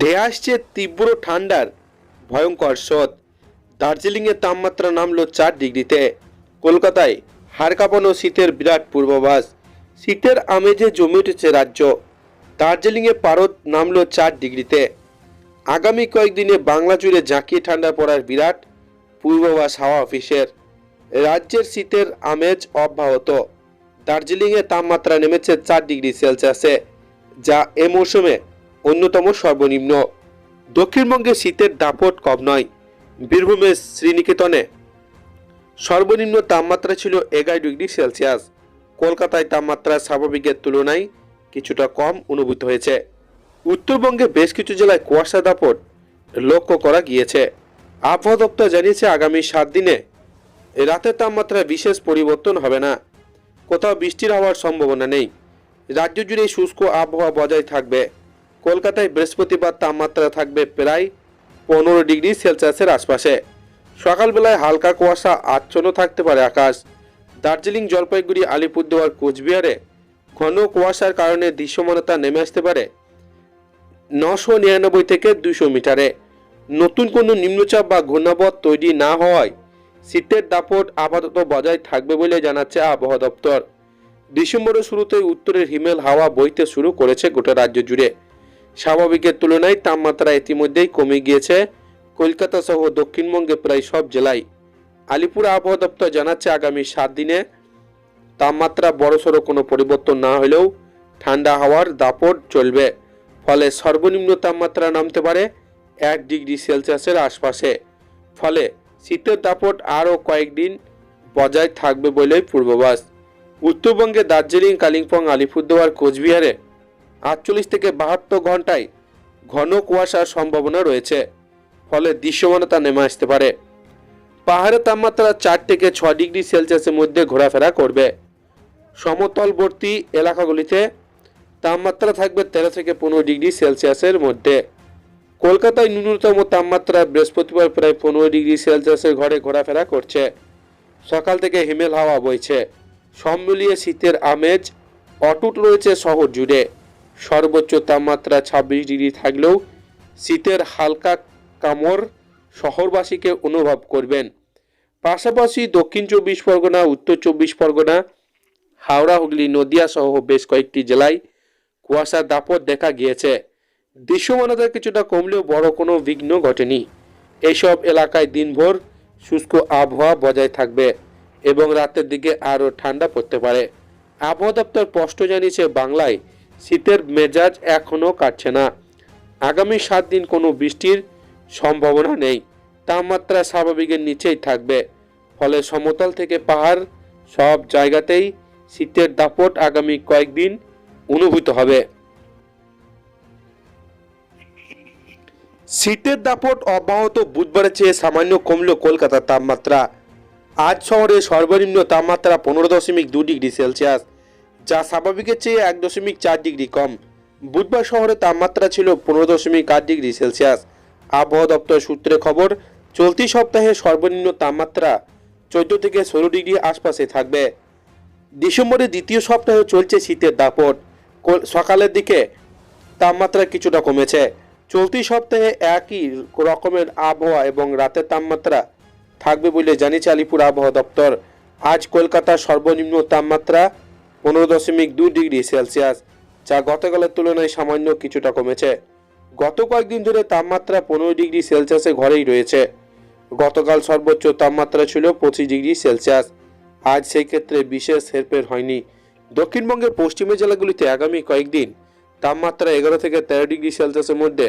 ধেয়ে আসছে তীব্র ঠান্ডার ভয়ঙ্কর স্রোত। দার্জিলিংয়ের তাপমাত্রা নামলো চার ডিগ্রিতে। কলকাতায় হাড় কাঁপানো শীতের বিরাট পূর্বাভাস। শীতের আমেজে জমে উঠেছে রাজ্য। দার্জিলিংয়ে পারদ নামলো চার ডিগ্রিতে। আগামী কয়েকদিনে বাংলা জুড়ে জাঁকিয়ে ঠান্ডা পড়ার বিরাট পূর্বাভাস হাওয়া অফিসের। রাজ্যের শীতের আমেজ অব্যাহত। দার্জিলিংয়ে তাপমাত্রা নেমেছে চার ডিগ্রি সেলসিয়াসে, যা এ মৌসুমে অন্যতম সর্বনিম্ন। দক্ষিণবঙ্গে শীতের দাপট কম নয়। বীরভূমের শ্রীনিকেতনে সর্বনিম্ন তাপমাত্রা ছিল এগারো ডিগ্রি সেলসিয়াস। কলকাতায় তাপমাত্রা স্বাভাবিকের তুলনায় কিছুটা কম অনুভূত হয়েছে। উত্তরবঙ্গে বেশ কিছু জেলায় কুয়াশা দাপট লক্ষ্য করা গিয়েছে। আবহাওয়া দপ্তর জানিয়েছে, আগামী সাত দিনে রাতের তাপমাত্রায় বিশেষ পরিবর্তন হবে না। কোথাও বৃষ্টির হওয়ার সম্ভাবনা নেই। রাজ্য জুড়ে শুষ্ক আবহাওয়া বজায় থাকবে। কলকাতায় বৃহস্পতিবার তাপমাত্রা থাকবে প্রায় পনেরো ডিগ্রি সেলসিয়াসের আশপাশে। সকালবেলায় হালকা কুয়াশা আচ্ছন্ন থাকতে পারে আকাশ। দার্জিলিং, জলপাইগুড়ি, আলিপুরদুয়ার, কোচবিহারে ঘন কুয়াশার কারণে দৃশ্যমানতা নেমে আসতে পারে নশো নিরানব্বই থেকে দুশো মিটারে। নতুন কোনো নিম্নচাপ বা ঘূর্ণাবধ তৈরি না হওয়ায় শীতের দাপট আপাতত বজায় থাকবে বলে জানাচ্ছে আবহাওয়া দপ্তর। ডিসেম্বরের শুরুতেই উত্তরের হিমেল হাওয়া বইতে শুরু করেছে গোটা রাজ্য জুড়ে। স্বাভাবিকের তুলনায় তাপমাত্রা ইতিমধ্যেই কমে গিয়েছে। কলকাতা সহ দক্ষিণবঙ্গে প্রায় সব জেলায়। আলিপুর আবহাওয়া দপ্তর জানাচ্ছে আগামী সাত দিনে তাপমাত্রা বড়সড় কোনো পরিবর্তন না হলেও ঠান্ডা হাওয়ার দাপট চলবে। ফলে সর্বনিম্ন তাপমাত্রা নামতে পারে এক ডিগ্রি সেলসিয়াসের আশপাশে। ফলে শীতের দাপট আরও কয়েকদিন বজায় থাকবে বলেই পূর্বাভাস। উত্তরবঙ্গে দার্জিলিং, কালিম্পং, আলিপুরদুয়ার, কোচবিহারে আটচল্লিশ থেকে বাহাত্তর ঘন্টায় ঘন কুয়াশার সম্ভাবনা রয়েছে, ফলে দৃশ্যমানতা নেমে আসতে পারে। পাহাড়ের তাপমাত্রা চার থেকে ছয় ডিগ্রি সেলসিয়াসের মধ্যে ঘোরাফেরা করবে। সমতলবর্তী এলাকাগুলিতে তাপমাত্রা থাকবে তেরো থেকে পনেরো ডিগ্রি সেলসিয়াসের মধ্যে। কলকাতায় ন্যূনতম তাপমাত্রা বৃহস্পতিবার প্রায় পনেরো ডিগ্রি সেলসিয়াসের ঘরে ঘোরাফেরা করছে। সকাল থেকে হিমেল হাওয়া বইছে। সব মিলিয়ে শীতের আমেজ অটুট রয়েছে শহর জুড়ে। সর্বোচ্চ তাপমাত্রা ছাব্বিশ ডিগ্রি থাকলেও শীতের হালকা কামড় শহরবাসীকে অনুভব করবেন। পাশাপাশি দক্ষিণ চব্বিশ পরগনা, উত্তর চব্বিশ পরগনা, হাওড়া, হুগলি, নদিয়া সহ বেশ কয়েকটি জেলায় কুয়াশার দাপট দেখা গিয়েছে। দৃশ্যমানতা কিছুটা কমলেও বড় কোনো বিঘ্ন ঘটেনি। এইসব এলাকায় দিনভর শুষ্ক আবহাওয়া বজায় থাকবে এবং রাতের দিকে আরও ঠান্ডা পড়তে পারে। আবহাওয়া দপ্তর স্পষ্ট জানিয়েছে, বাংলায় শীতের মেজাজ এখনও কাটছে না। আগামী সাত দিন কোনো বৃষ্টির সম্ভাবনা নেই। তাপমাত্রা স্বাভাবিকের নিচেই থাকবে। ফলে সমতল থেকে পাহাড় সব জায়গাতেই শীতের দাপট আগামী কয়েকদিন অনুভূত হবে। শীতের দাপট অব্যাহত বুধবারের চেয়ে সামান্য কমল কলকাতার তাপমাত্রা। আজ শহরে সর্বনিম্ন তাপমাত্রা পনেরো দশমিক দু ডিগ্রি সেলসিয়াস। যা স্বাভাবিকের চেয়ে এক দশমিক চার ডিগ্রি কম। বুধবার শহরে তাপমাত্রা ছিল পনেরো দশমিক আট ডিগ্রি সেলসিয়াস। আবহাওয়া দপ্তর সূত্রে খবর, চলতি সপ্তাহে সর্বনিম্ন তাপমাত্রা চোদ্দ থেকে ষোলো ডিগ্রি আশপাশে থাকবে। ডিসেম্বরের দ্বিতীয় সপ্তাহে চলছে শীতের দাপট। সকালের দিকে তাপমাত্রা কিছুটা কমেছে। চলতি সপ্তাহে একই রকমের আবহাওয়া এবং রাতের তাপমাত্রা থাকবে বলে জানিয়েছে আলিপুর আবহাওয়া দপ্তর। আজ কলকাতার সর্বনিম্ন তাপমাত্রা পনেরো দশমিক দু ডিগ্রি সেলসিয়াস, যা গতকালের তুলনায় সামান্য কিছুটা কমেছে। গত কয়েকদিন ধরে তাপমাত্রা পনেরো ডিগ্রি সেলসিয়াসের ঘরেই রয়েছে। গতকাল সর্বোচ্চ তাপমাত্রা ছিল পঁচিশ ডিগ্রি সেলসিয়াস। আজ সেই ক্ষেত্রে বিশেষ হেরফের হয়নি। দক্ষিণবঙ্গের পশ্চিমের জেলাগুলিতে আগামী কয়েকদিন তাপমাত্রা এগারো থেকে তেরো ডিগ্রি সেলসিয়াসের মধ্যে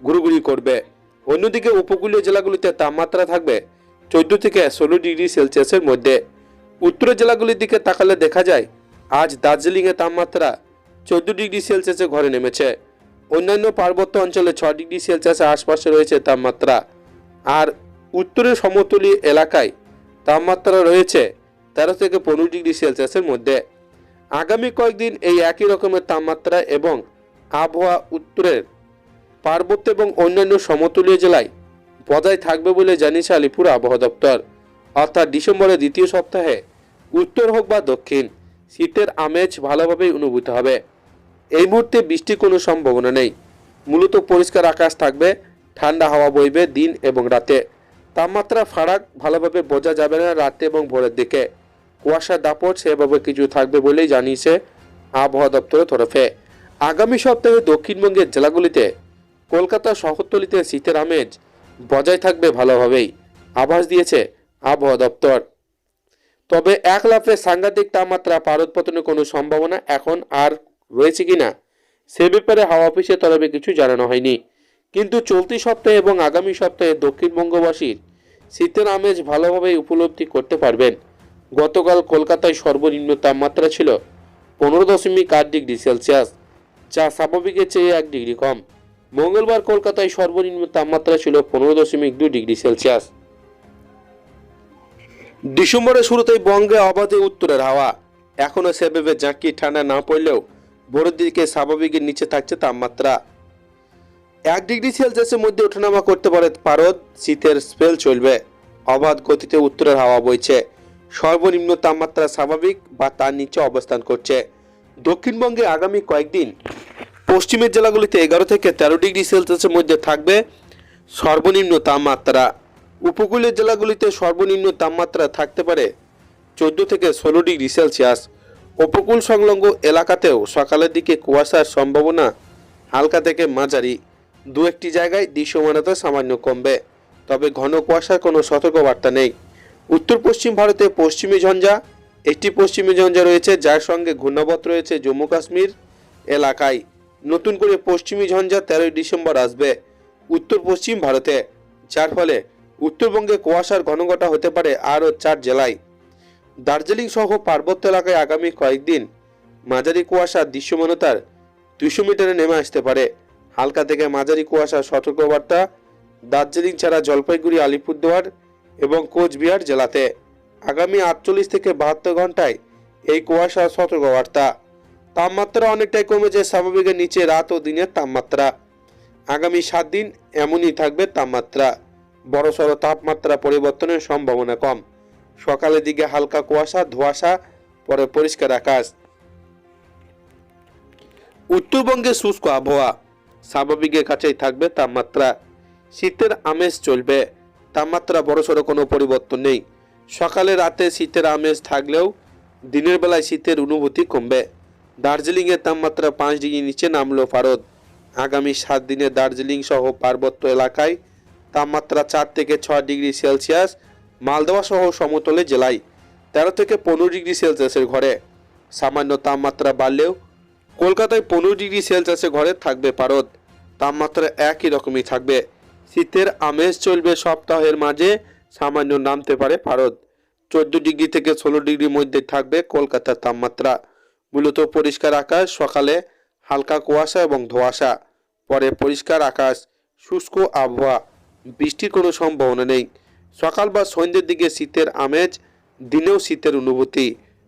ঘুরঘুরি করবে। অন্যদিকে উপকূলীয় জেলাগুলিতে তাপমাত্রা থাকবে চোদ্দ থেকে ষোলো ডিগ্রি সেলসিয়াসের মধ্যে। উত্তরের জেলাগুলির দিকে তাকালে দেখা যায় আজ দার্জিলিংয়ের তাপমাত্রা চোদ্দ ডিগ্রি সেলসিয়াসে ঘরে নেমেছে। অন্যান্য পার্বত্য অঞ্চলে ছ ডিগ্রি সেলসিয়াসের আশপাশে রয়েছে তাপমাত্রা। আর উত্তরের সমতলীয় এলাকায় তাপমাত্রা রয়েছে তেরো থেকে পনেরো ডিগ্রি সেলসিয়াসের মধ্যে। আগামী কয়েকদিন এই একই রকমের তাপমাত্রা এবং আবহাওয়া উত্তরের পার্বত্য এবং অন্যান্য সমতলীয় জেলায় বজায় থাকবে বলে জানিয়েছে আলিপুর আবহাওয়া দপ্তর। অর্থাৎ ডিসেম্বরের দ্বিতীয় সপ্তাহে উত্তর হোক বা দক্ষিণ শীতের আমেজ ভালোভাবেই অনুভূত হবে। এই মুহূর্তে বৃষ্টির কোনো সম্ভাবনা নেই। মূলত পরিষ্কার আকাশ থাকবে, ঠান্ডা হাওয়া বইবে দিন এবং রাতে। তাপমাত্রা ফারাক ভালোভাবে বোঝা যাবে না রাতে এবং ভোরের দিকে। কুয়াশার দাপট সেভাবে কিছু থাকবে বলেই জানিয়েছে আবহাওয়া দপ্তরের তরফে। আগামী সপ্তাহে দক্ষিণবঙ্গের জেলাগুলিতে কলকাতা শহরতলিতে শীতের আমেজ বজায় থাকবে ভালোভাবেই। আভাস দিয়েছে আবহাওয়া দপ্তর। তবে এক লাফে সাংঘাতিক তাপমাত্রা পারদ পতনের কোনো সম্ভাবনা এখন আর রয়েছে কি না সে ব্যাপারে হাওয়া অফিসের তরফে কিছু জানানো হয়নি। কিন্তু চলতি সপ্তাহে এবং আগামী সপ্তাহে দক্ষিণবঙ্গবাসীর শীতের আমেজ ভালোভাবে উপলব্ধি করতে পারবেন। গতকাল কলকাতায় সর্বনিম্ন তাপমাত্রা ছিল পনেরো দশমিক আট ডিগ্রি সেলসিয়াস, যা স্বাভাবিকের চেয়ে এক ডিগ্রি কম। মঙ্গলবার কলকাতায় সর্বনিম্ন তাপমাত্রা ছিল পনেরো দশমিক দুই ডিগ্রি সেলসিয়াস। ডিসেম্বরের শুরুতেই বঙ্গে অবাধে উত্তরের হাওয়া। এখনও সেভাবে জাঁকি ঠান্ডা না পড়লেও ভোরের দিকে স্বাভাবিকের নিচে থাকছে তাপমাত্রা। এক ডিগ্রি সেলসিয়াসের মধ্যে ওঠানামা করতে পারে পারদ, শীতের স্পেল চলবে। অবাধ গতিতে উত্তরের হাওয়া বইছে। সর্বনিম্ন তাপমাত্রা স্বাভাবিক বা তার নিচে অবস্থান করছে। দক্ষিণবঙ্গে আগামী কয়েকদিন পশ্চিমের জেলাগুলিতে এগারো থেকে তেরো ডিগ্রি সেলসিয়াসের মধ্যে থাকবে সর্বনিম্ন তাপমাত্রা। উপকূলের জেলাগুলিতে সর্বনিম্ন তাপমাত্রা থাকতে পারে চোদ্দ থেকে ষোলো ডিগ্রি সেলসিয়াস। উপকূল সংলগ্ন এলাকাতেও সকালের দিকে কুয়াশার সম্ভাবনা হালকা থেকে মাঝারি। দু একটি জায়গায় দৃশ্যমানতা সামান্য কমবে, তবে ঘন কুয়াশার কোনো সতর্কবার্তা নেই। উত্তর পশ্চিম ভারতে পশ্চিমী ঝঞ্ঝা, একটি পশ্চিমী ঝঞ্ঝা রয়েছে যার সঙ্গে ঘূর্ণাবত রয়েছে জম্মু কাশ্মীর এলাকায়। নতুন করে পশ্চিমী ঝঞ্ঝা তেরোই ডিসেম্বর আসবে উত্তর পশ্চিম ভারতে, যার ফলে উত্তরবঙ্গে কুয়াশার ঘনঘটা হতে পারে আরও চার জেলায়। দার্জিলিং সহ পার্বত্য এলাকায় আগামী কয়েকদিন মাঝারি কুয়াশা দৃশ্যমানতার দুশো মিটারে নেমে আসতে পারে। হালকা থেকে মাঝারি কুয়াশা সতর্কবার্তা দার্জিলিং ছাড়া জলপাইগুড়ি, আলিপুরদুয়ার এবং কোচবিহার জেলাতে। আগামী আটচল্লিশ থেকে বাহাত্তর ঘন্টায় এই কুয়াশা সতর্কবার্তা। তাপমাত্রা অনেকটাই কমেছে, স্বাভাবিকের নিচে রাত ও দিনের তাপমাত্রা। আগামী সাত দিন এমনই থাকবে তাপমাত্রা। বড়সড় তাপমাত্রা পরিবর্তনের সম্ভাবনা কম। সকালের দিকে হালকা কুয়াশা, ধোঁয়াশা, পরে পরিষ্কার আকাশ। উত্তরবঙ্গে শুষ্ক আবহাওয়া। স্বাভাবিকের কাছেই থাকবে তাপমাত্রা। শীতের আমেজ চলবে। তাপমাত্রা বড়সড় কোনো পরিবর্তন নেই। সকালে রাতে শীতের আমেজ থাকলেও দিনের বেলায় শীতের অনুভূতি কমবে। দার্জিলিংয়ের তাপমাত্রা পাঁচ ডিগ্রি নিচে নামলো ভারত। আগামী সাত দিনে দার্জিলিং সহ পার্বত্য এলাকায় তাপমাত্রা চার থেকে ছয় ডিগ্রি সেলসিয়াস মালদহ সহ সমতলে জেলায় তেরো থেকে পনেরো ডিগ্রি সেলসিয়াসের ঘরে। সামান্য তাপমাত্রা বাড়লেও কলকাতায় পনেরো ডিগ্রি সেলসিয়াসের ঘরে থাকবে পারদ। তাপমাত্রা একই রকমই থাকবে। শীতের আমেজ চলবে সপ্তাহের মাঝে, সামান্য নামতে পারে পারদ। চোদ্দ ডিগ্রি থেকে ষোলো ডিগ্রির মধ্যে থাকবে কলকাতার তাপমাত্রা। মূলত পরিষ্কার আকাশ, সকালে হালকা কুয়াশা এবং ধোঁয়াশা। পরে পরিষ্কার আকাশ, শুষ্ক আবহাওয়া। বৃষ্টির কোনো সম্ভাবনা নেই। সকাল বা সন্ধ্যের দিকে শীতের আমেজ, দিনেও শীতের অনুভূতি।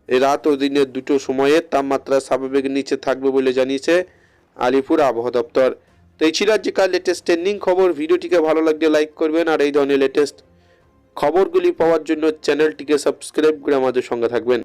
রাত ও দিনের দুটো সময়ে তাপমাত্রা স্বাভাবিক নিচে থাকবে বলে জানিয়েছে আলিপুর আবহাওয়া দপ্তর। তো এই ছিল আজকের লেটেস্ট ট্রেন্ডিং খবর। ভিডিওটিকে ভালো লাগলে লাইক করবেন আর এই ধরনের লেটেস্ট খবরগুলি পাওয়ার জন্য চ্যানেলটিকে সাবস্ক্রাইব করে আমাদের সঙ্গে থাকবেন।